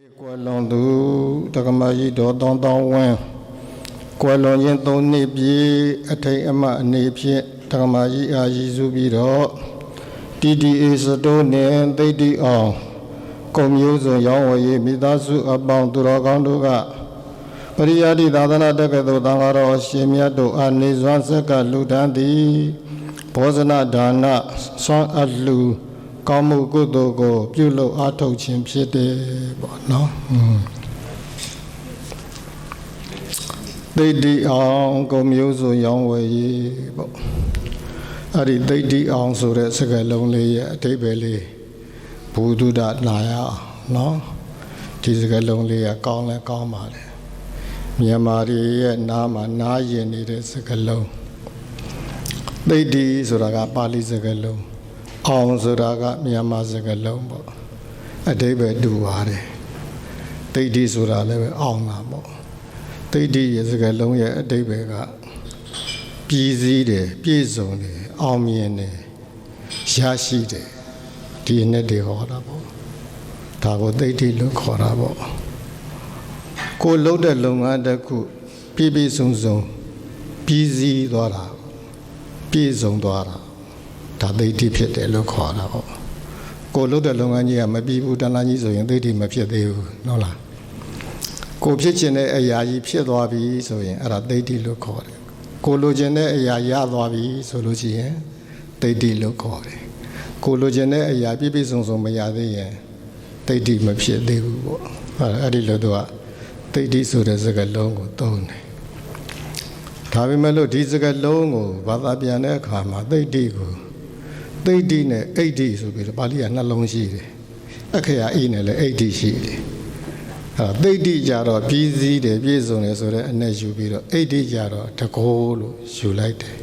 နေကွယ်လွန်သူတက္ကမကြီးတော်တောင်းတောင်းဝင်းကွယ်လွန်ခြင်းသုံးနှစ်ပြည့်အထိတ်အမှတ်အနေဖြင့်တက္ကမကြီးအားရည်စူးပြီးတော့ TTA စတိုးနဲ့သိတ္တိအောင်ကုံမျိုးစုံရောင်းဝယ်ရေးမိသားစုအပေါင်းသူတော်ကောင်းတို့ကပရိယာတိသာသနာတက္ကသိုလ်သံဃာတော်အရှင်မြတ်တို့အားနေစွမ်းဆက်ကလူတန်းသည်ဘောဇနဒါနဆွမ်းအပ်လူ ကောင်းမှုကုသိုလ်ကို ပြုလုပ်အားထုတ်ခြင်းဖြစ်တယ်ပေါ့နော်။อืมသိတ္တိအောင်ကုံမျိုးစုံရောင်းဝယ်ရေးပေါ့။အဲ့ဒီသိတ္တိအောင်ဆိုတဲ့စကားလုံးလေးရဲ့အဓိပ္ပာယ်လေးဘုဒ္ဓနာရအောင်နော်။ဒီစကားလုံးလေးကကောင်းလဲကောင်းပါလေ။မြန်မာတွေရဲ့နားမှာနားရင်နေတဲ့စကားလုံးသိတ္တိဆိုတာကပါဠိစကားလုံး အောင်ဆိုတာကမြန်မာစကားလုံးပေါ့အတိပ္ပယ်တူပါတယ်သိတ္တိဆိုတာလည်းပဲအောင်တာပေါ့သိတ္တိရဲ့စကားလုံးရဲ့အတိပ္ပယ်ကပြည်စည်းတယ်ပြည့်စုံတယ်အောင်မြင်တယ်ရရှိတယ်ဒီနဲ့တွေဟောတာပေါ့ဒါကိုသိတ္တိလို့ခေါ်တာပေါ့ကိုလှုပ်တဲ့လုပ်ငန်းတစ်ခုပြည့်ပြည့်စုံစုံပြည်စည်းသွားတာပြည့်စုံသွားတာ ဒါသိတိဖြစ်တယ်လို့ခေါ်တာပေါ့ကိုလုပ်တဲ့လုပ်ငန်းကြီးကမပြီးဘူးတန်းလန်းကြီးဆိုရင်သိတိမဖြစ်သေးဘူးဟုတ်လားကိုဖြစ်ခြင်းတဲ့အရာကြီးဖြစ်သွားပြီဆိုရင်အဲ့ဒါသိတိလို့ခေါ်တယ်ကိုလိုချင်တဲ့အရာရသွားပြီဆိုလို့ရှိရင်သိတိလို့ခေါ်တယ်ကိုလိုချင်တဲ့အရာပြည့်ပြည့်စုံစုံမရသေးရင်သိတိမဖြစ်သေးဘူးပေါ့အဲ့ဒီလိုတော့သိတိဆိုတဲ့စကားလုံးကိုသုံးတယ်ဒါပေမဲ့လို့ဒီစကားလုံးကိုဘာသာပြန်တဲ့အခါမှာသိတိကို သိတိနဲ့အိဋ္ဌိဆိုပြီးတော့ပါဠိကနှလုံးရှိတယ်အခရာအိနဲ့လည်းအိဋ္ဌိရှိတယ်အဲသိတိကြတော့ပြီးစည်းတယ်ပြည့်စုံတယ်ဆိုတော့အ내ယူပြီးတော့အိဋ္ဌိကြတော့တကောလို့ယူလိုက်တယ်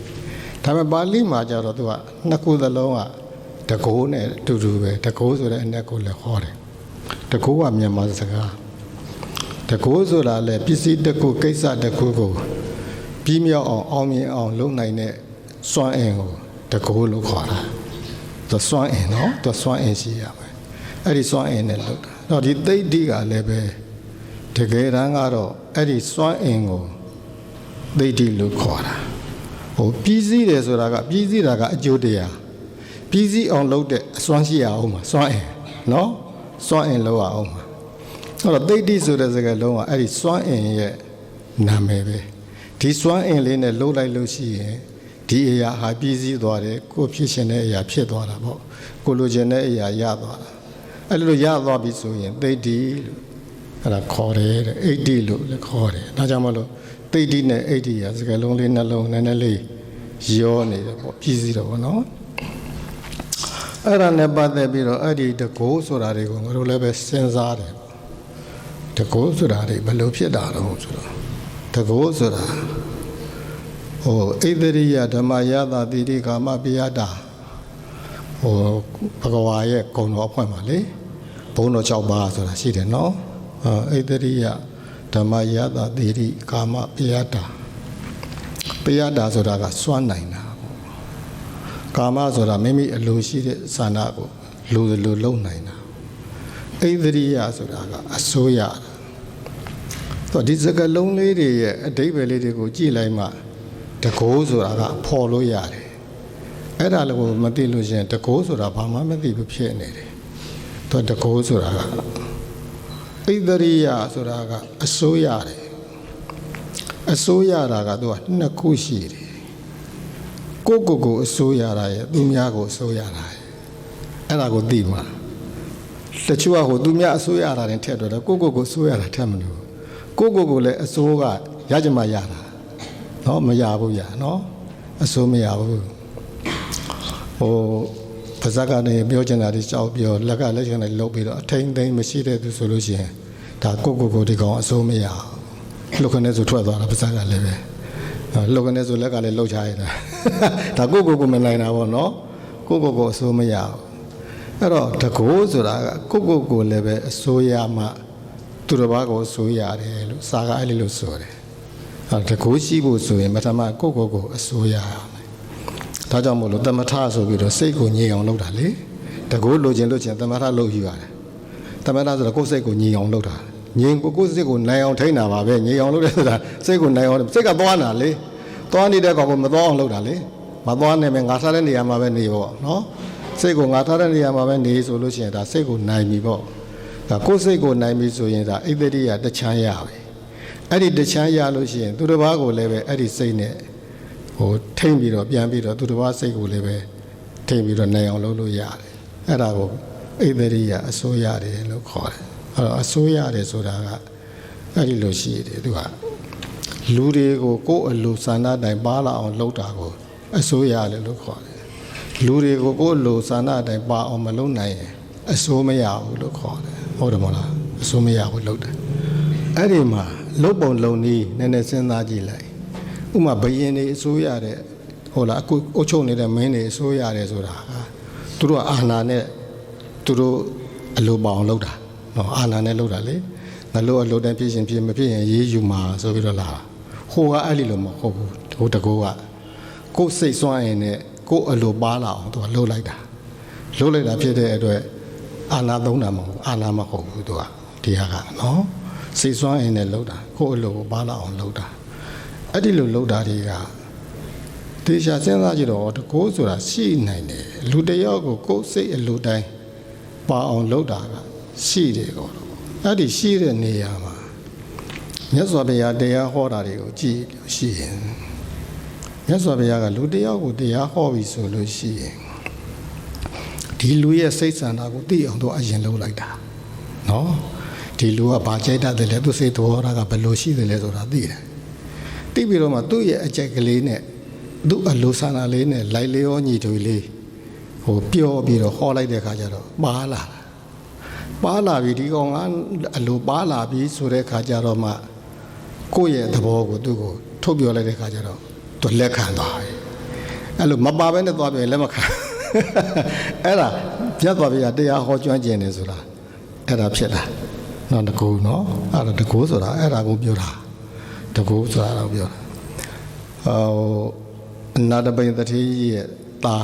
ဒါပေမဲ့ပါဠိမှာကြတော့သူကနှစ်ခုသလုံးကတကောနဲ့အတူတူပဲတကောဆိုတဲ့အ내ကိုလည်းဟောတယ်တကောကမြန်မာစကားတကောဆိုတာလည်းပစ္စည်းတစ်ခုကိစ္စတစ်ခုကိုပြီးမြောက်အောင်အောင်မြင်အောင်လုပ်နိုင်တဲ့စွမ်းအင်ကိုတကောလို့ခေါ်တာ သူစွမ်းအင်နော်သူစွမ်းအင်ရှိရမယ်အဲ့ဒီစွမ်းအင်နဲ့လုပ်တာတော့ဒီသိဋ္ဌိကလည်းပဲတကယ်တမ်းကတော့အဲ့ဒီစွမ်းအင်ကိုသိဋ္ဌိလို့ခေါ်တာဟိုပြီးစည်းတယ်ဆိုတာကပြီးစည်းတာကအကျိုးတရားပြီးစည်းအောင်လုပ်တဲ့အစွမ်းရှိရအောင်မှာစွမ်းအင်နော်စွမ်းအင်လောက်ရအောင်မှာအဲ့တော့သိဋ္ဌိဆိုတဲ့စကားလုံးကအဲ့ဒီစွမ်းအင်ရဲ့နာမည်ပဲဒီစွမ်းအင်လေးနဲ့လှုပ်လိုက်လို့ရှိရင် ဒီအရာဟာပြည့်စည်သွားတယ်ကိုဖြစ်ရှင်တဲ့အရာဖြစ်သွားတာပေါ့ကိုလိုချင်တဲ့အရာရသွားတာအဲ့လိုရသွားပြီဆိုရင်သိတိလို့အဲ့ဒါခေါ်တယ်တဲ့အိဋ္ဌိလို့လည်းခေါ်တယ်ဒါကြောင့်မလို့သိတိနဲ့အိဋ္ဌိရာစကားလုံးလေးနှလုံးနည်းနည်းလေးရောနေတယ်ပေါ့ပြည့်စည်တော့ဗောနော်အဲ့ဒါနဲ့ပတ်သက်ပြီးတော့အဲ့ဒီတကိုးဆိုတာတွေကိုငါတို့လည်းပဲစဉ်းစားတယ်တကိုးဆိုတာတွေဘယ်လိုဖြစ်တာတော့ဆိုတော့တကိုးဆိုတာ ဟိုဣသရိယဓမ္မယတာတိတိကာမပိယတာဟိုဘဂဝါရဲ့ဂုံတော်အဖွဲ့မှာလေဘုံတော်6ပါးဆိုတာရှိတယ်နော်ဣသရိယဓမ္မယတာတိတိကာမပိယတာပိယတာဆိုတာကစွမ်းနိုင်တာကာမဆိုတာမိမိအလိုရှိတဲ့ဆန္ဒကိုလိုလိုလုံနိုင်တာဣသရိယဆိုတာကအစိုးရတော့ဒီစကလုံးလေးတွေရဲ့အဓိပ္ပာယ်လေးတွေကိုကြည့်လိုက်မှ တကိုးဆိုတာကဖော်လို့ရတယ်အဲ့ဒါလည်းကိုမသိလို့ရှိရင်တကိုးဆိုတာဘာမှမသိဘူးဖြစ်နေတယ်သူတကိုးဆိုတာကဣသရိယဆိုတာကအစိုးရတယ်အစိုးရတာကသူကနှစ်ခုရှိတယ်ကိုကိုကိုအစိုးရတာရဲ့သူများကိုအစိုးရတာရဲ့အဲ့ဒါကိုသိမှာတချို့ကဟိုသူများအစိုးရတာတင်ထက်တော့ကိုကိုကိုအစိုးရတာထက်မလို့ကိုကိုကိုလည်းအစိုးကရကြမှာရတာ နော်မရဘူးရနော်အစိုးမရဘူးဟိုပါဇက်ကနေပြောချင်တာဒီကြောက်ပြောလက်ကလက်ချင်တယ်လုတ်ပြီးတော့အထိန်သိမ်းမရှိတဲ့သူဆိုလို့ရှိရင်ဒါကိုကိုကိုဒီကောင်အစိုးမရလှုပ်ခနဲ့ဆိုထွက်သွားတာပါဇက်ကလည်းပဲလှုပ်ခနဲ့ဆိုလက်ကလည်းလှုပ်ချရတာဒါကိုကိုကိုမနိုင်တာပေါ့နော်ကိုကိုကိုအစိုးမရဘူးအဲ့တော့တကိုးဆိုတာကကိုကိုကိုလည်းပဲအစိုးရမှသူတစ်ပါးကိုအစိုးရတယ်လို့စာကအဲ့လိုလို့ဆိုတယ်အဲ တကူရှိဖို့ဆိုရင်ပထမကိုယ့်ကိုယ်ကိုအစိုးရရမယ်ဒါကြောင့်မို့လို့တမထဆိုပြီးတော့စိတ်ကိုငြိမ်အောင်လုပ်တာလေတကူလိုချင်လို့ချင်တမထလုပ်ယူရတယ်သမထဆိုတော့ကိုယ်စိတ်ကိုညီအောင်လုပ်တာညီကိုကိုယ်စိတ်ကိုနိုင်အောင်ထိန်းတာပါပဲညီအောင်လုပ်တယ်ဆိုတာစိတ်ကိုနိုင်အောင်စိတ်ကသွားတာလေသွားနေတဲ့ကောင်ကိုမသွားအောင်လုပ်တာလေမသွားနိုင်မယ်ငါထားတဲ့နေရာမှာပဲနေပေါ့နော်စိတ်ကိုငါထားတဲ့နေရာမှာပဲနေဆိုလို့ရှိရင်ဒါစိတ်ကိုနိုင်ပြီပေါ့ဒါကိုယ်စိတ်ကိုနိုင်ပြီဆိုရင်ဒါဣတ္တိယတချမ်းရပြီ အဲ့ဒီတချမ်းရလို့ရှိရင်သူတစ်ပါးကိုလည်းပဲအဲ့ဒီစိတ်နဲ့ဟိုထိမ့်ပြီးတော့ပြန်ပြီးတော့သူတစ်ပါးစိတ်ကိုလည်းပဲထိမ့်ပြီးတော့နိုင်အောင်လုပ်လို့ရတယ်အဲ့ဒါကိုဣတ္တိယအစိုးရတယ်လို့ခေါ်တယ်အဲ့တော့အစိုးရတယ်ဆိုတာကအဲ့ဒီလိုရှိတယ်သူကလူတွေကိုကိုယ်အလိုစန္ဒတိုင်ပါလာအောင်လုပ်တာကိုအစိုးရတယ်လို့ခေါ်တယ်လူတွေကိုကိုယ်အလိုစန္ဒတိုင်ပါအောင်မလုပ်နိုင်ရင်အစိုးမရဘူးလို့ခေါ်တယ်ဟုတ်တယ်မဟုတ်လားအစိုးမရဘူးလုပ်တယ်အဲ့ဒီမှာ လုတ်ပုံလုံနည်းနည်းနည်းစဉ်းစားကြည့်လိုက်ဥမာဘယင်တွေအစိုးရတဲ့ဟုတ်လားအခုအုတ်ချုပ်နေတဲ့မင်းတွေအစိုးရတယ်ဆိုတာဟာသူတို့ကအာဏာနဲ့သူတို့အလိုပေါအောင်လုပ်တာနော်အာဏာနဲ့လုပ်တာလေငါလို့အလိုတန်းဖြစ်ရှင်ဖြစ်မဖြစ်ရင်ရေးယူမှာဆိုပြီးတော့လာတာဟိုကအဲ့ဒီလိုမဟုတ်ဘူးဟိုတကောကကိုယ်စိတ်စွမ်းရင်နဲ့ကိုယ်အလိုပါလာအောင်သူကလှုပ်လိုက်တာလှုပ်လိုက်တာဖြစ်တဲ့အတွက်အာဏာသုံးတာမဟုတ်ဘူးအာဏာမဟုတ်ဘူးသူကဒီဟာကနော် စိတ်စွမ်းရင်နဲ့လှုပ်တာကိုယ်အလိုကိုပါလာအောင်လှုပ်တာအဲ့ဒီလိုလှုပ်တာတွေကတေချာစဉ်းစားကြည့်တော့တကောဆိုတာရှိနိုင်တယ်လူတစ်ယောက်ကိုကိုယ်စိတ်အလိုတိုင်းပါအောင်လှုပ်တာကရှိတယ်ကောအဲ့ဒီရှိတဲ့နေရာမှာမြတ်စွာဘုရားတရားဟောတာတွေကိုကြည့်လို့ရှိရင်မြတ်စွာဘုရားကလူတစ်ယောက်ကိုတရားဟောပြီဆိုလို့ရှိရင်ဒီလူရဲ့စိတ်ဆန္ဒကိုသိအောင်တော့အရင်လှုပ်လိုက်တာနော် ဒီလူကဘာကြိုက်တတ်တယ်လဲသူစိတ်တော်တာကဘယ်လိုရှိတယ်လဲဆိုတာသိတယ်သိပြီးတော့မှသူ့ရဲ့အကြိုက်ကလေးနဲ့သူ့အလိုဆန္ဒလေးနဲ့လိုက်လျောညီတွေလေးဟိုပျော်ပြီးတော့ဟောလိုက်တဲ့ခါကျတော့ပါလာတာပါလာပြီဒီကောင်ကအလိုပါလာပြီဆိုတဲ့ခါကျတော့မှကိုယ့်ရဲ့သဘောကိုသူ့ကိုထုတ်ပြောလိုက်တဲ့ခါကျတော့သူလက်ခံသွားပြီအဲ့လိုမပါဘဲနဲ့သွားပြန်လက်မခံအဲ့ဒါပြတ်သွားပြီတရားဟောကျွမ်းကျင်နေဆိုတာအဲ့ဒါဖြစ်လာ နော်တကူနော်အဲ့ဒါတကူဆိုတာအဲ့ဒါကိုပြောတာတကူဆိုတာတော့ပြောတာဟိုအနာတပိန်တတိရဲ့တာ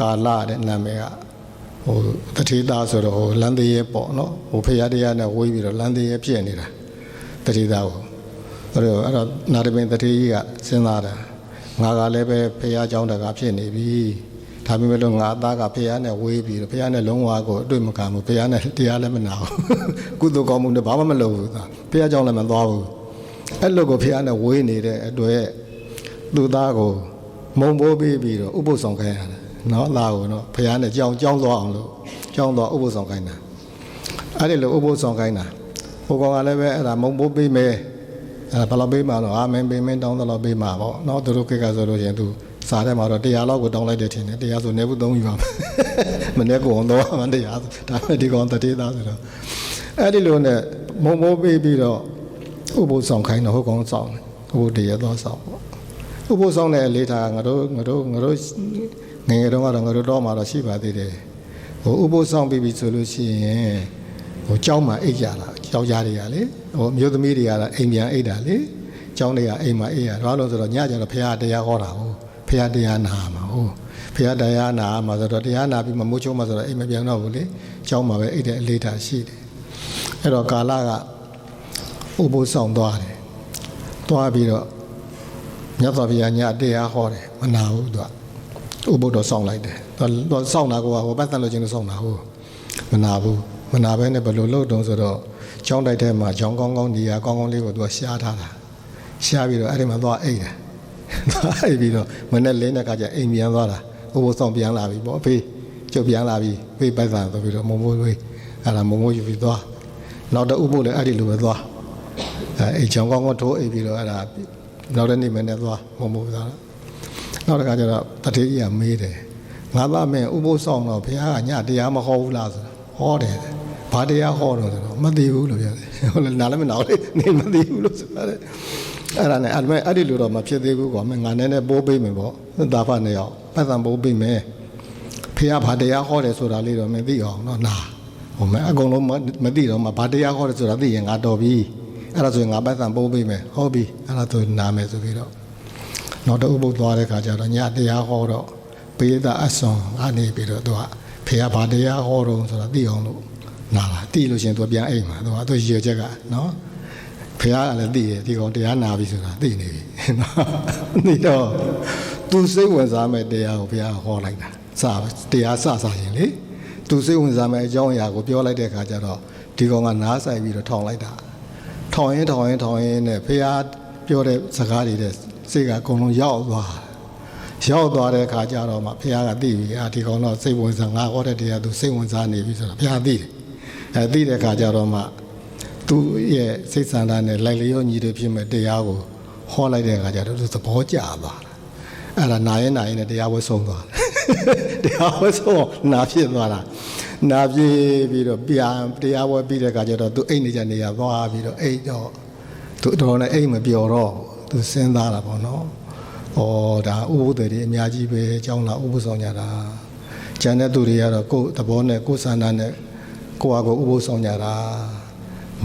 ကာလတဲ့နာမည်က ဟိုတတိသားဆိုတော့ဟိုလမ်းသေးရဲပေါ့နော်ဟိုဖရာတရားနဲ့ဝေးပြီးတော့လမ်းသေးရဲပြည့်နေတာတတိသားကိုအဲ့တော့အဲ့တော့နာတပင်တတိကြီးကစဉ်းစားတာငါကလည်းပဲဖရာเจ้าတကာဖြစ်နေပြီ ဒါပေမဲ့လို့ငါအသားကဘုရားနဲ့ဝေးပြီးဘုရားနဲ့လုံးဝကိုအတွေ့မခံဘူးဘုရားနဲ့တရားလည်းမနာဘူးကုသိုလ်ကောင်းမှုနဲ့ဘာမှမလုပ်ဘူးဘုရားကြောင့်လည်းမသွားဘူးအဲ့လိုကိုဘုရားနဲ့ဝေးနေတဲ့အတွက်သူသားကိုမုံပိုးပေးပြီးတော့ဥပုသ်ဆောင်ခိုင်းရတယ်နော်လာကိုနော်ဘုရားနဲ့ကြောင်းကြောင်းသွားအောင်လို့ကြောင်းသွားဥပုသ်ဆောင်ခိုင်းတာအဲ့ဒီလိုဥပုသ်ဆောင်ခိုင်းတာဟိုကောင်ကလည်းပဲအဲ့ဒါမုံပိုးပေးမယ်အဲ့ဒါဘယ်လိုပေးမှာတော့အာမင်ပေးမင်းတောင်းတော့ပေးမှာပေါ့နော်သူတို့ကိစ္စဆိုလို့ရှိရင်သူ စာထဲမှာတော့တရားလောက်ကိုတောင်းလိုက်တယ်ထင်တယ်တရားဆိုနေဘူးသုံးယူပါမယ်မနေ့ကဝန်တော့မှတရားဆိုဒါပေမဲ့ဒီကောင်တတိသားဆိုတော့အဲ့ဒီလိုနဲ့မုံမိုးပေးပြီးတော့ဥပုသ်ဆောင်ခိုင်းတော့ဟုတ်ကောင်ဆောင်ဥပုသ်တရားတော့ဆောင်ပေါ့ဥပုသ်ဆောင်တဲ့အလေးထားငါတို့ငါတို့ငါတို့ငငယ်တုန်းကတော့ငါတို့တော့မှတော့ရှိပါသေးတယ်ဟိုဥပုသ်ဆောင်ပြီးပြီဆိုလို့ရှိရင်ဟိုကြောင်းမှာအိတ်ရတာကြောင်းရတွေကလေဟိုမြို့သမီးတွေကအိမ်ပြန်အိတ်တာလေကြောင်းတွေကအိမ်မှာအိတ်ရတော့လို့ဆိုတော့ညကျတော့ဖရာတရားဟောတာဟုတ် ဖရာတရားနာမှာဟုတ်ဖရာတရားနာမှာဆိုတော့တရားနာပြီးမှမိုးချုံမှာဆိုတော့အိမ်မပြောင်းတော့ဘူးလေကြောင်းမှာပဲအိတ်တဲ့အလေးထားရှိတယ်အဲ့တော့ကာလကဥပုဆောင်သွားတယ်သွားပြီးတော့မြတ်စွာဘုရားညတရားဟောတယ်မနာဘူးသူကဥပုတော်ဆောင်လိုက်တယ်သူကစောင့်တာကဟောပတ်သက်လို့ချင်းစောင့်တာဟုတ်မနာဘူးမနာဘဲနဲ့ဘယ်လိုလုပ်တုံးဆိုတော့ကျောင်းတိုက်ထဲမှာကျောင်းကောင်းကောင်းနေရာကောင်းကောင်းလေးကိုသူကရှားထားတာရှားပြီးတော့အဲ့ဒီမှာသွားအိတ်တယ် သွားအိတ်ပြီးတော့မနေ့လင်းတဲ့ခါကျအိမ်ပြန်သွားတာဥပုဒ်ဆောင်ပြန်လာပြီပေါ့အဖေကျုပ်ပြန်လာပြီဖေးပိုက်ဆံဆိုပြီးတော့မုံမိုးဝေးအဲ့ဒါမုံမိုးယူပြီးသွားနောက်တော့ဥပုဒ်လည်းအဲ့ဒီလိုပဲသွားအဲအိမ်ကျောင်းကောင်းကောင်းထိုးအိတ်ပြီးတော့အဲ့ဒါနောက်တဲ့နေ့မနေ့သွားမုံမိုးသွားတာနောက်တစ်ခါကျတော့တတိယမေးတယ်ငါသားမင်းဥပုသ်ဆောင်တော့ဘုရားကညတရားမဟောဘူးလားဆိုတော့ဟောတယ်ဘာတရားဟောတော့ဆိုတော့မသိဘူးလို့ပြောတယ်ဟုတ်လားနားလည်းမနာဘူးလေနေမသိဘူးလို့ဆိုတာတဲ့ အဲ့ဒါနဲ့အဲ့မဲ့အဲ့ဒီလိုတော့မဖြစ်သေးဘူးကွာမင်းငါနဲ့နဲ့ပိုးပေးမယ်ပေါ့သာဖတ်နေအောင်ပတ်စံပိုးပေးမယ်ဘုရားဘာတရားဟောတယ်ဆိုတာလေးတော့မင်းသိအောင်နော်နာဟိုမဲ့အကုန်လုံးမသိတော့မှဘာတရားဟောတယ်ဆိုတာသိရင်ငါတော်ပြီအဲ့ဒါဆိုရင်ငါပတ်စံပိုးပေးမယ်ဟုတ်ပြီအဲ့ဒါဆိုနာမယ်ဆိုပြီးတော့နောက်တော့ဥပုပ်သွားတဲ့ခါကျတော့ညတရားဟောတော့ပိယတာအဆွန်ကနေပြီးတော့သူကဖေကဘာတရားဟောတော့ဆိုတာသိအောင်လို့နာလာတီးလို့ရှရင်သူပြန်အိမ်မှာသူကသူရွေချက်ကနော် ဖះကလည်းသိတယ်ဒီကောင်တရားနာပြီဆိုတာသိနေပြီနော်ဒီတော့သူစိတ်ဝင်စားမဲ့တရားကိုဘုရားဟောလိုက်တာစတရားစစရင်လေသူစိတ်ဝင်စားမဲ့အကြောင်းအရာကိုပြောလိုက်တဲ့အခါကျတော့ဒီကောင်ကနားဆိုင်ပြီးတော့ထောင်လိုက်တာထောင်ရင်ထောင်ရင်ထောင်ရင်နဲ့ဘုရားပြောတဲ့စကားတွေတဲ့စိတ်ကအကုန်လုံးရောက်သွားရောက်သွားတဲ့အခါကျတော့မှဘုရားကသိပြီအာဒီကောင်တော့စိတ်ဝင်စားငါဟောတဲ့တရားသူစိတ်ဝင်စားနေပြီဆိုတော့ဘုရားသိတယ်အဲသိတဲ့အခါကျတော့မှ သူ့ရဲ့စိတ်ဆန္ဒနဲ့လိုက်လျောညီတွေဖြစ်မဲ့တရားကိုဟောလိုက်တဲ့အခါကျတော့သူသဘောကျသွားတာအဲ့ဒါနာရင်နာရင်နဲ့တရားဝဲဆုံးသွားတယ်တရားဝဲဆုံးနာဖြစ်သွားတာနာပြည့်ပြီးတော့ပြန်တရားဝဲပြီးတဲ့အခါကျတော့သူအိတ်နေကြနေရသွားပြီးတော့အိတ်တော့သူတော်နဲ့အိတ်မပြောတော့သူစဉ်းစားတာပေါ့နော်ဩဒါဥပုသေတွေအများကြီးပဲအကြောင်းလားဥပုဆောင်ကြတာကျန်တဲ့သူတွေကတော့ကိုယ်သဘောနဲ့ကိုယ်ဆန္ဒနဲ့ကိုယ့်အကိုဥပုဆောင်ကြတာ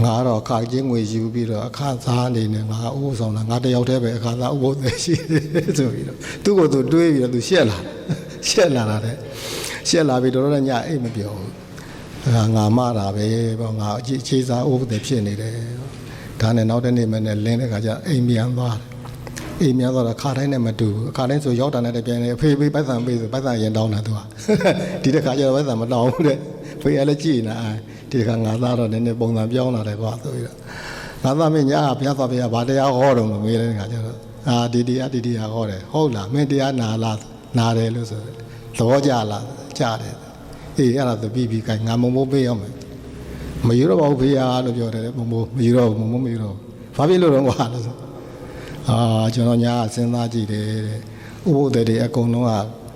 ငါတော့ခါချင်းငွေယူပြီးတော့အခါသားအနေနဲ့ငါဥပုဆောင်တာငါတယောက်တည်းပဲအခါသားဥပုသေရှိတယ်ဆိုပြီးတော့သူ့ကိုယ်သူတွေးပြီးတော့သူရှက်လာရှက်လာတာတဲ့ရှက်လာပြီးတော့လည်းညအိတ်မပြောဘူးငါငါမတာပဲပေါ့ငါအခြေအခြေစားဥပုသေဖြစ်နေတယ်ဒါနဲ့နောက်တစ်နေ့မှနဲ့လင်းတဲ့ခါကျအိမ်ပြန်သွားတယ်အိမ်ပြန်သွားတော့ခါတိုင်းနဲ့မတူဘူးအခါတိုင်းဆိုရောက်တာနဲ့တပြန်နေအဖေဖေးပိုက်ဆံပေးဆိုပိုက်ဆံရင်တောင်းတာသူကဒီတစ်ခါကျတော့ပိုက်ဆံမတောင်းဘူးတဲ့ ဖေးကလည်းကြည်နေတာဒီတစ်ခါငါသားတော့နည်းနည်းပုံစံပြောင်းလာတယ်ကွာဆိုပြီးတော့ငါသားမင်းညာဘုရားသွားဘုရားဗာတရားဟောတော့မမေးတဲ့ခါကျတော့အာဒီတရားဒီတရားဟောတယ်ဟုတ်လားမင်းတရားနာလားနာတယ်လို့ဆိုသဘောကျလားကြားတယ်အေးအဲ့ဒါသူပြီးပြီးခိုင်းငါမုံမိုးပေးရမယ်မယူတော့ပါဘူးဖေးလို့ပြောတယ်မုံမိုးမယူတော့ဘူးမုံမိုးမယူတော့ဘာဖြစ်လို့တော့ကွာလို့ဆိုအာကျွန်တော်ညာစဉ်းစားကြည့်တယ်တဲ့ဥပုသေတွေအကုန်လုံးက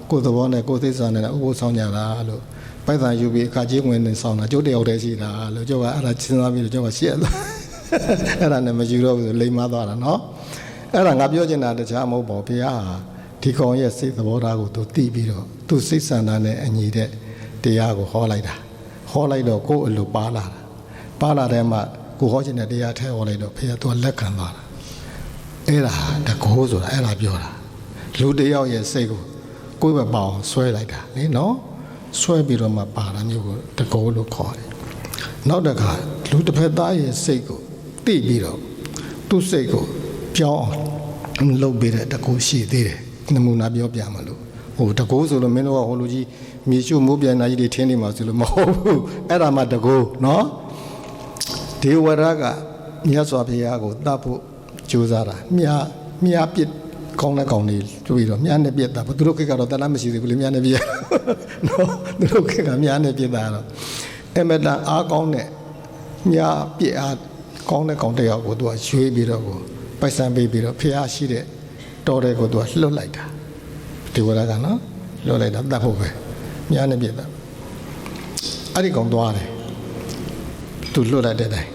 ကိုယ်သဘောနဲ့ကိုယ်သိစာနဲ့ဥပုဆောင်ကြတာလို့ ပိုက်ဆံယူပြီးအခါကြီးဝင်နေဆောင်တာကျုပ်တယောက်တည်းရှိတာလို့ကျုပ်ကအဲ့ဒါစဉ်းစားပြီးတော့ကျုပ်ကရှက်သွားအဲ့ဒါနဲ့မယူတော့ဘူးဆိုလိမ်မသွားတာနော်အဲ့ဒါငါပြောချင်တာတခြားမဟုတ်ပါဘူးဘုရားဟာဒီကောင်ရဲ့စိတ်သဘောထားကိုသူသိပြီးတော့သူစိတ်ဆန္ဒနဲ့အညီတဲ့တရားကိုဟောလိုက်တာဟောလိုက်တော့ကိုယ်အလိုပါလာတာပါလာတဲ့မှာကိုဟောချင်တဲ့တရားထဲဟောလိုက်တော့ဘုရားသူကလက်ခံသွားတာအဲ့ဒါတကောဆိုတာအဲ့ဒါပြောတာလူတစ်ယောက်ရဲ့စိတ်ကိုကိုယ်ပဲပေါအောင်ဆွဲလိုက်တာလေနော် ဆွဲပြီးတော့မှပါတာမျိုးကိုတကောလို့ခေါ်တယ်နောက်တစ်ခါလူတစ်ဖက်သားရဲ့စိတ်ကိုသိပြီးတော့သူ့စိတ်ကိုပြောင်းအောင်လုပ်ပေးတဲ့တကောရှိသေးတယ်နမူနာပြောပြမလို့ဟိုတကောဆိုလို့မင်းတို့ကဟိုလူကြီးမြေရှုမိုးပြန်နာကြီးတွေထင်းနေမှာဆိုလို့မဟုတ်ဘူးအဲ့ဒါမှတကောနော်ဒေဝရကမြတ်စွာဘုရားကိုတတ်ဖို့ကြိုးစားတာမြာမြာပစ် ကောင်းတဲ့ကောင်းတွေတွေ့ပြီးတော့မြာနဲ့ပြစ်တာဘသူတို့ခေတ်ကတော့တလားမရှိသေးဘူးလေမြာနဲ့ပြစ်နော်သူတို့ခေတ်ကမြာနဲ့ပြစ်တာတော့အမတန်အားကောင်းတဲ့မြာပြစ်အားကောင်းတဲ့ကောင်းတစ်ယောက်ကိုသူကရွေးပြီးတော့ကိုပိုက်ဆံပေးပြီးတော့ဖះရှိတဲ့တော်တဲ့ကိုသူကလှုပ်လိုက်တာဒေဝရကနော်လှုပ်လိုက်တာတတ်ဖို့ပဲမြာနဲ့ပြစ်တာအဲ့ဒီကောင်သွားတယ်သူလွတ်လိုက်တဲ့တိုင်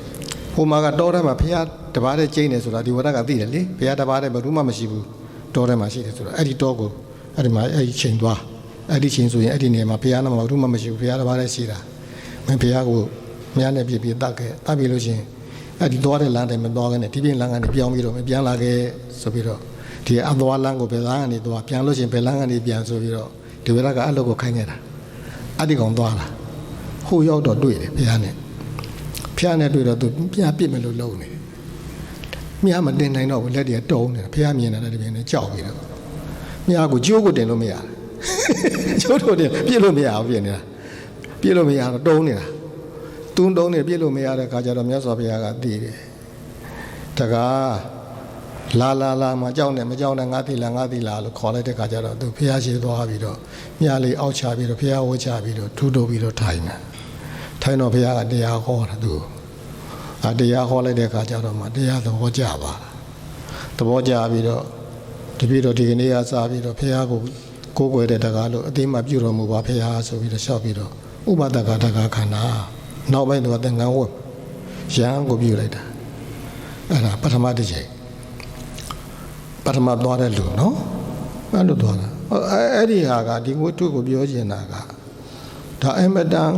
ဟိုမှာကတောထဲမှာဖះတပားတဲ့ကျင်းနေဆိုတာဒီဝရကသိတယ်လေဖះတပားတဲ့ဘယ်သူမှမရှိဘူး တောထဲမှာရှိတယ်ဆိုတော့အဲ့ဒီတောကိုအဲ့ဒီမှာအဲ့ဒီချိန်သွားအဲ့ဒီချိန်ဆိုရင်အဲ့ဒီနေရာမှာဖះနာမှာဘယ်သူမှမရှိဘူးဖះတပားတဲ့ရှိတာမင်းဖះကိုမြားနဲ့ပြပြတတ်ခဲ့တတ်ပြီလို့ချင်းအဲ့ဒီသွားတဲ့လမ်းတိုင်းမသွားခဲ့နဲ့ဒီပြင်လမ်းကနေပြောင်းပြီးတော့မပြန်လာခဲ့ဆိုပြီးတော့ဒီအသွားလမ်းကိုဘယ်လမ်းကနေသွားပြန်လို့ချင်းဘယ်လမ်းကနေပြန်ဆိုပြီးတော့ဒီဝရကအဲ့လိုကိုခိုင်းနေတာအဲ့ဒီကောင်သွားလာဟိုရောက်တော့တွေ့တယ်ဖះနဲ့ဖះနဲ့တွေ့တော့သူပြပြစ်မယ်လို့လုံးနေတယ် မြားမတင်နိုင်တော့ဘူးလက်တွေကတုံးနေတာဖះမြင်တာလည်းဒီပြင်နဲ့ကြောက်ပြီးတော့မြားကိုကြိုးကိုတင်လို့မရဘူးကျိုးတို့တင်ပြစ်လို့မရဘူးပြင်နေတာပြစ်လို့မရတော့တုံးနေတာသူတုံးနေပြစ်လို့မရတဲ့ခါကျတော့မြတ်စွာဘုရားကတည်တယ်တကားလာလာလာမကြောက်နဲ့မကြောက်နဲ့ငါသိလားငါသိလားလို့ခေါ်လိုက်တဲ့ခါကျတော့သူဖះရှိသွားပြီးတော့မြားလေးအောက်ချပြီးတော့ဖះဝှချပြီးတော့ထူးထုတ်ပြီးတော့ထိုင်တယ်ထိုင်တော်ဘုရားကတရားဟောတာသူ အတရားဟောလိုက်တဲ့အခါကျတော့မှတရားသဘောကျပါသဘောကျပြီးတော့တပည့်တော်ဒီကနေ့ကစပြီးတော့ဘုရားကိုကိုးကွယ်တဲ့တကားလို့အသိမှပြုတော်မူပါဘုရားဆိုပြီးတော့လျှောက်ပြီးတော့ဥပဒကတကားခန္ဓာနောက်ပိုင်းတော့သင်္ကန်းဝတ်ရဟန်းကိုပြုလိုက်တာအဲ့ဒါပထမတစ်ချိန်ပထမသွားတဲ့လူနော်အဲ့လိုသွားတာအဲ့အဲ့ဒီဟာကဒီဝတ္ထုကိုပြောချင်တာကဒါအမတန်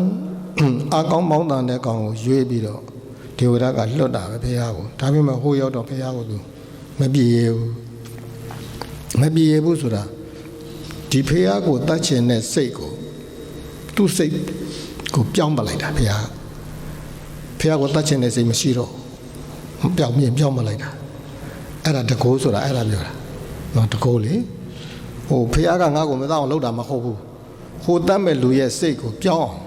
အကောင်းမောင်းတန်တဲ့ကောင်ကိုရွေးပြီးတော့ ဒေဝရကလွတ်တာပဲဖះကိုဒါပေမဲ့ဟိုရောက်တော့ဖះကိုသူမပြေရဘူးမပြေရဘူးဆိုတာဒီဖះကိုတတ်ချင်တဲ့စိတ်ကိုသူ့စိတ်ကိုပြောင်းပလိုက်တာဖះဖះကိုတတ်ချင်တဲ့စိတ်မရှိတော့ဘူးပျောက်မြင်ပျောက်မလိုက်တာအဲ့ဒါတကိုးဆိုတာအဲ့ဒါပြောတာနော်တကိုးလေဟိုဖះကငါ့ကိုမတော့အောင်လုပ်တာမဟုတ်ဘူးဟိုတတ်မဲ့လူရဲ့စိတ်ကိုပျောက်အောင်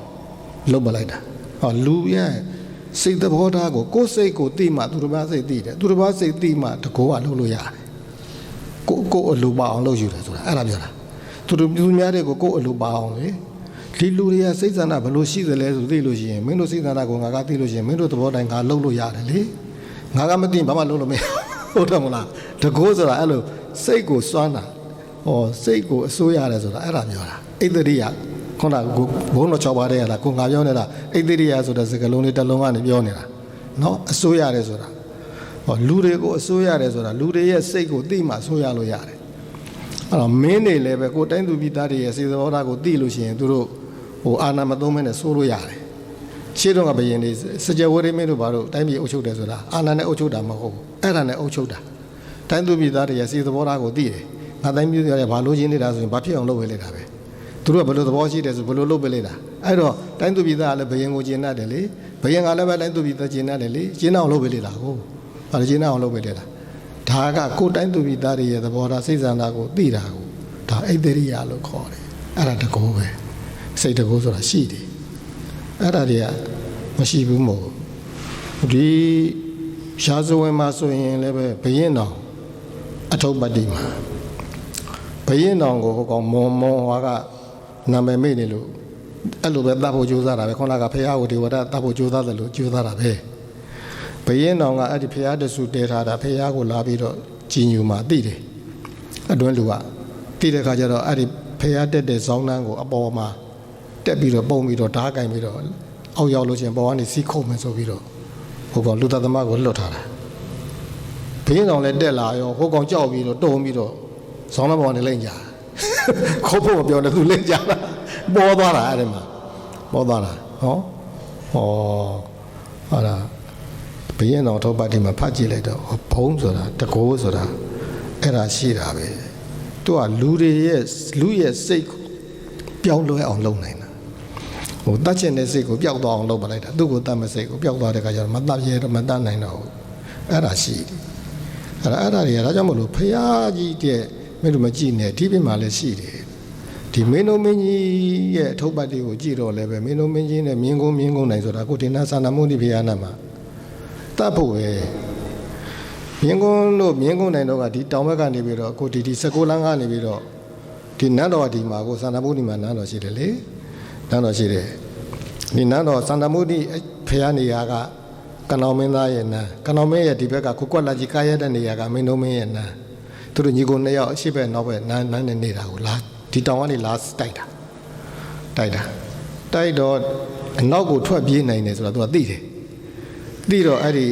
လုပ်မလိုက်တာဟောလူရဲ့ စိတ်သဘောထားကိုကိုယ်စိတ်ကိုသိမှသူတစ်ပါးစိတ်သိတယ်သူတစ်ပါးစိတ်သိမှတကိုးကလုပ်လို့ရတယ်ကိုကိုအလိုပါအောင်လုပ်ယူတယ်ဆိုတာအဲ့ဒါပြောတာသူတို့သူများတွေကိုကိုအလိုပါအောင်လေဒီလူတွေကစိတ်ဆန္ဒဘယ်လိုရှိသလဲဆိုသိလို့ရှိရင်မင်းတို့စိတ်ဆန္ဒကိုငါကသိလို့ရှိရင်မင်းတို့သဘောတိုင်းငါလုပ်လို့ရတယ်လေငါကမသိဘာမှလုပ်လို့မရဟုတ်တယ်မလားတကိုးဆိုတာအဲ့လိုစိတ်ကိုစွမ်းတာဟောစိတ်ကိုအစိုးရတယ်ဆိုတာအဲ့ဒါပြောတာဣတ္တရိယ ခုနကဘုန်းတော်၆ပါးတည်းရလားကိုငါပြောနေတာဣတ္တရိယဆိုတဲ့စကားလုံးလေးတစ်လုံးကနေပြောနေတာနော်အစိုးရတယ်ဆိုတာဟောလူတွေကိုအစိုးရတယ်ဆိုတာလူတွေရဲ့စိတ်ကိုသိမှအစိုးရလို့ရတယ်အဲ့တော့မင်းတွေလည်းပဲကိုတိုင်းသူပြည်သားတွေရဲ့စေသဘောထားကိုသိလို့ရှိရင်သူတို့ဟိုအာနာမသုံးမနဲ့စိုးလို့ရတယ်ရှင်းတော့ကဘယင်တွေစကြဝဠာမင်းတို့ဘာလို့တိုင်းပြည်အုပ်ချုပ်တယ်ဆိုတာအာနာနဲ့အုပ်ချုပ်တာမဟုတ်ဘူးအဲ့ဒါနဲ့အုပ်ချုပ်တာတိုင်းသူပြည်သားတွေရဲ့စေသဘောထားကိုသိတယ်ငါတိုင်းပြည်တွေဘာလို့ချင်းနေတာဆိုရင်ဘာဖြစ်အောင်လုပ်ဝေးလိုက်တာပဲ သူတို့ကဘယ်လိုသဘောရှိတယ်ဆိုဘယ်လိုလုပ်ပေးလိုက်တာအဲ့တော့တိုင်းသူပြည်သားကလည်းဘယင်ကိုကျင်တတ်တယ်လေဘယင်ကလည်းပဲတိုင်းသူပြည်သားကျင်တတ်တယ်လေကျင်အောင်လုပ်ပေးလိုက်တာကိုဘာလို့ကျင်အောင်လုပ်ပေးလိုက်တာဒါကကိုယ်တိုင်းသူပြည်သားတွေရဲ့သဘောထားစိတ်ဆန္ဒကိုသိတာကိုဒါအိတ်တရိယာလို့ခေါ်တယ်အဲ့ဒါတကောပဲစိတ်တကောဆိုတာရှိတယ်အဲ့ဒါတွေကမရှိဘူးမို့ဒီရှားစဝဲမှာဆိုရင်လည်းပဲဘယင်တော်အထုပ်ပတ္တိမှာဘယင်တော်ကိုဟိုကောင်မွန်မွန်ဟွာက နာမည်မေ့နေလို့အဲ့လိုပဲတတ်ဖို့ကြိုးစားတာပဲခုနကဖះကိုဒေဝဒတတ်ဖို့ကြိုးစားတယ်လို့ကြိုးစားတာပဲဘယင်တော်ကအဲ့ဒီဖះတဆူတဲထားတာဖះကိုလာပြီးတော့ကြည်ညူမှာသိတယ်အတွင်းလူကသိတဲ့ခါကျတော့အဲ့ဒီဖះတက်တဲ့ဇောင်းနှန်းကိုအပေါ်မှာတက်ပြီးတော့ပုံပြီးတော့ဓားကင်ပြီးတော့အောက်ရောက်လို့ချင်းပေါ်ကနေစီးခုတ်မယ်ဆိုပြီးတော့ဟိုကောင်လူသားသမားကိုလွတ်ထားတာဘယင်းတော်လည်းတက်လာရောဟိုကောင်ကြောက်ပြီးတော့တုံပြီးတော့ဇောင်းနှန်းပေါ်ကနေလိမ့်ကြ ခုတ်ဖို့မပြောနဲ့သူလိမ့်ကြတာပေါ်သွားတာအဲ့ဒီမှာပေါ်သွားတာဟောဟောဟာလားဘယင်းတော်ထောက်ပတ်ဒီမှာဖတ်ကြည့်လိုက်တော့ဘုံဆိုတာတကိုးဆိုတာအဲ့ဒါရှိတာပဲသူကလူတွေရဲ့လူရဲ့စိတ်ကိုပြောင်းလဲအောင်လုပ်နိုင်တာဟိုတတ်ချင်တဲ့စိတ်ကိုပျောက်သွားအောင်လုပ်ပလိုက်တာသူ့ကိုတတ်မစိတ်ကိုပျောက်သွားတဲ့ခါကျတော့မတတ်ရဲမတတ်နိုင်တော့ဘူးအဲ့ဒါရှိတယ်အဲ့ဒါအဲ့ဒါတွေကဒါကြောင့်မလို့ဖရာကြီးတဲ့ မင်းတို့မကြည့်နဲ့ဒီပြင်မှာလည်းရှိတယ်ဒီမင်းတို့မင်းကြီးရဲ့အထုပ်ပတ်တွေကိုကြည့်တော့လည်းပဲမင်းတို့မင်းကြီးနဲ့မြင်းကုန်းမြင်းကုန်းနိုင်ဆိုတာကိုတင်နာသာနာမှုဒီဖရာနာမှာတတ်ဖို့ပဲမြင်းကုန်းတို့မြင်းကုန်းနိုင်တော့ကဒီတောင်ဘက်ကနေပြီးတော့ကိုဒီဒီ16လမ်းကနေပြီးတော့ဒီနန်းတော်ဒီမှာကိုသာနာမှုဒီမှာနန်းတော်ရှိတယ်လေနန်းတော်ရှိတယ်ဒီနန်းတော်သာနာမှုဒီဖရာနေရာကကနောင်မင်းသားရဲ့နန်းကနောင်မင်းရဲ့ဒီဘက်ကကိုကွက်လာကြီးကားရတဲ့နေရာကမင်းတို့မင်းရဲ့နန်း သူတို့ညီကိုနှစ်ယောက်အရှိဘက်နောက်ဘက်နန်းနန်းနဲ့နေတာကိုလာဒီတောင်ကနေလာတိုက်တာတိုက်တာတိုက်တော့အနောက်ကိုထွက်ပြေးနိုင်တယ်ဆိုတော့သူကသိတယ်သိတော့အဲ့ဒီ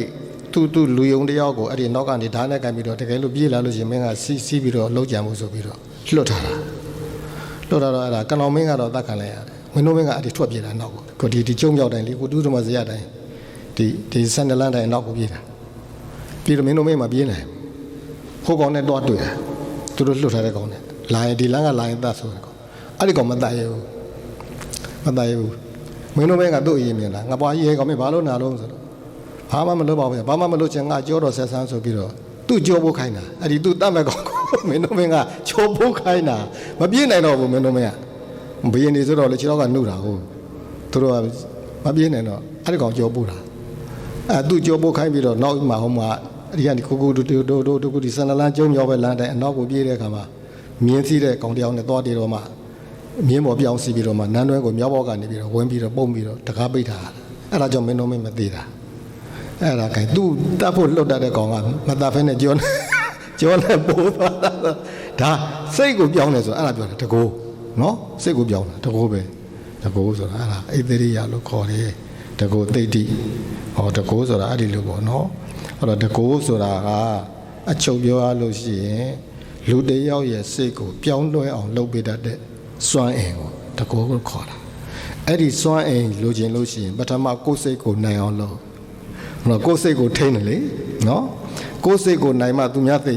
သူသူလူယုံတယောက်ကိုအဲ့ဒီနောက်ကနေဓာတ်နဲ့ကန်ပြီးတော့တကယ်လို့ပြေးလာလို့ရှိရင်မင်းကစီးစီးပြီးတော့လှုပ်ကြံမှုဆိုပြီးတော့လွတ်ထားတာလွတ်ထားတော့အဲ့ဒါကနောင်မင်းကတော့တတ်ခံလိုက်ရတယ်မင်းတို့မင်းကအဲ့ဒီထွက်ပြေးတာနောက်ကိုကိုဒီဒီကျုံမြောက်တိုင်းလေကိုတူးဓမ္မဇရတိုင်းဒီဒီဆန်ဒလန်တိုင်းနောက်ကိုပြေးတာပြေးတော့မင်းတို့မင်းမပြေးနိုင် ဟိုကောင်နဲ့တော့တွေ့တယ်သူတို့လွတ်ထားတဲ့ကောင်နဲ့လာရင်ဒီလမ်းကလာရင်တတ်ဆိုတဲ့ကောင်အဲ့ဒီကောင်မတတ်ရဘူးမတတ်ရဘူးမင်းတို့မင်းကသူ့အရင်မြင်လာငါပွားကြီးရဲ့ကောင်မင်းဘာလို့နာလို့ဆိုတော့ဘာမှမလုပ်ပါဘူးဘာမှမလုပ်ချင်ငါကြောတော်ဆက်ဆန်းဆိုပြီးတော့သူ့ကြောဖို့ခိုင်းတာအဲ့ဒီသူ့တတ်မဲ့ကောင်ကိုမင်းတို့မင်းကချိုးဖို့ခိုင်းတာမပြေးနိုင်တော့ဘူးမင်းတို့မင်းကဘယင်းနေဆိုတော့လေခြေတော့ကနှုတ်တာဟုတ်သူတို့ကမပြေးနိုင်တော့အဲ့ဒီကောင်ကြောပို့တာအဲ့သူ့ကြောပို့ခိုင်းပြီးတော့နောက်မှဟိုမှာ အဲ့ဒီကနေကိုကိုတူတူတူတူဒီစန္ဒလန်းကျုံမြောက်ပဲလမ်းတိုင်းအနောက်ကိုပြေးတဲ့အခါမှာမြင်းစီးတဲ့ကောင်တယောက်နဲ့သွားတည်တော့မှမြင်းပေါ်ပြောင်းစီးပြီးတော့မှနန်းတွဲကိုမြောက်ဘောက်ကနေပြီးတော့ဝင်ပြီးတော့ပုံပြီးတော့တကားပိတ်ထားအဲ့ဒါကြောင့်မင်းတို့မင်းမသေးတာအဲ့ဒါခိုင်သူတတ်ဖို့လွတ်တတ်တဲ့ကောင်ကမတတ်ဖဲနဲ့ကြောကြောနဲ့ပိုးသွားတာဒါစိတ်ကိုပြောင်းတယ်ဆိုအဲ့ဒါပြောတယ်တကိုးနော်စိတ်ကိုပြောင်းတာတကိုးပဲတကိုးဆိုတာအဲ့ဒါအိသေရိယလို့ခေါ်တယ်တကိုးသိတိဟောတကိုးဆိုတာအဲ့ဒီလိုပေါ့နော် အဲ့တော့တကိုးဆိုတာကအချုပ်ပြောရလို့ရှိရင်လူတယောက်ရဲ့စိတ်ကိုပြောင်းလဲအောင်လုပ်ပေးတတ်တဲ့စွမ်းအင်ကိုတကိုးကိုခေါ်တာအဲ့ဒီစွမ်းအင်လိုချင်လို့ရှိရင်ပထမကိုယ်စိတ်ကိုနိုင်အောင်လုပ်ဟောကိုယ်စိတ်ကိုထိန်းတယ်လေနော်ကိုယ်စိတ်ကိုနိုင်မှသူများသိ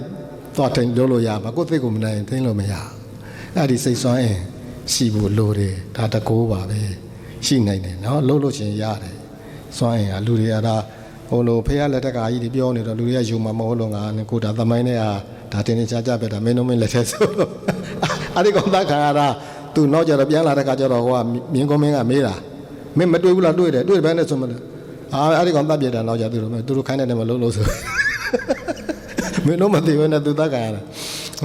သွားထိန်ပြောလို့ရမှာကိုယ်စိတ်ကိုမနိုင်ရင်ထိန်းလို့မရအဲ့ဒီစိတ်စွမ်းအင်ရှိဖို့လိုတယ်ဒါတကိုးပါပဲရှိနိုင်တယ်နော်လှုပ်လို့ချင်းရတယ်ရစွမ်းအင်ဟာလူတွေကဒါ ဟိုလိုဖះလက်ထက်ကကြီးတွေပြောနေတော့လူတွေကယူမှာမဟုတ်လို့ငါကိုဒါသမိုင်းနဲ့ဟာဒါတင်နေချာချပဲဒါမင်းတို့မင်းလက်ထက်ဆိုတော့အဲ့ဒီကောင်သားခါရတာသူနောက်ကြတော့ပြန်လာတဲ့ခါကျတော့ဟိုကမြင်းကုန်းမင်းကမေးတာမင်းမတွေ့ဘူးလားတွေ့တယ်တွေ့တယ်ဘယ်နဲ့ဆိုမလဲအာအဲ့ဒီကောင်တပ်ပြတယ်နောက်ကြသူတို့သူတို့ခိုင်းတဲ့နေမလုံးလို့ဆိုမင်းတို့မသိဘဲနဲ့သူတတ်ကြရတာ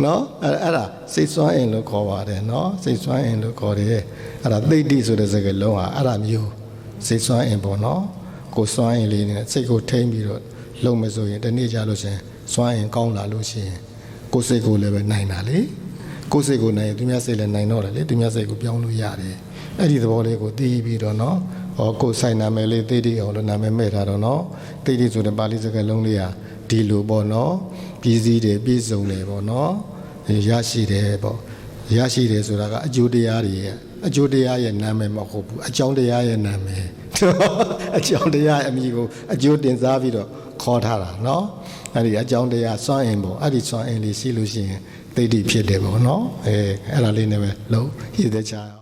နော်အဲ့အဲ့ဒါစိတ်ဆွမ်းအင်လို့ခေါ်ပါတယ်နော်စိတ်ဆွမ်းအင်လို့ခေါ်တယ်အဲ့ဒါသိတိဆိုတဲ့စကားလုံးဟာအဲ့ဒါမျိုးစိတ်ဆွမ်းအင်ပေါ့နော် ကိုဆွမ်းအင်လေးနဲ့စိတ်ကိုထိမ့်ပြီးတော့လုံးမဆိုရင်တနေ့ကြလို့ရှရင်ဆွမ်းအင်ကောင်းလာလို့ရှရင်ကိုယ်စိတ်ကိုလည်းပဲနိုင်တာလေကိုယ်စိတ်ကိုနိုင်ရင်သူများစိတ်လည်းနိုင်တော့တယ်လေသူများစိတ်ကိုပြောင်းလို့ရတယ်အဲ့ဒီသဘောလေးကိုသိပြီးတော့နော်ဟောကိုယ်ဆိုင်နာမည်လေးသိတိအောင်လို့နာမည်မဲ့ထားတော့နော်သိတိဆိုတဲ့ပါဠိစကားလုံးလေးဟာဒီလိုပေါ့နော်ပြည်စည်းတယ်ပြည်စုံတယ်ပေါ့နော်ရရှိတယ်ပေါ့ရရှိတယ်ဆိုတာကအကျိုးတရားတွေရဲ့အကျိုးတရားရဲ့နာမည်မဟုတ်ဘူးအကြောင်းတရားရဲ့နာမည် အကြောင်းတရားအမည်ကိုအကျိုးတင်စားပြီးတော့ခေါ်ထားတာနော်အဲ့ဒီအကြောင်းတရားစွန့်အင်ပေါ့အဲ့ဒီစွန့်အင်လေးရှိလို့ရှိရင်သိတိဖြစ်တယ်ပေါ့နော်အဲအဲ့ဒါလေးနဲ့ပဲလုံးရည်သက်ချာ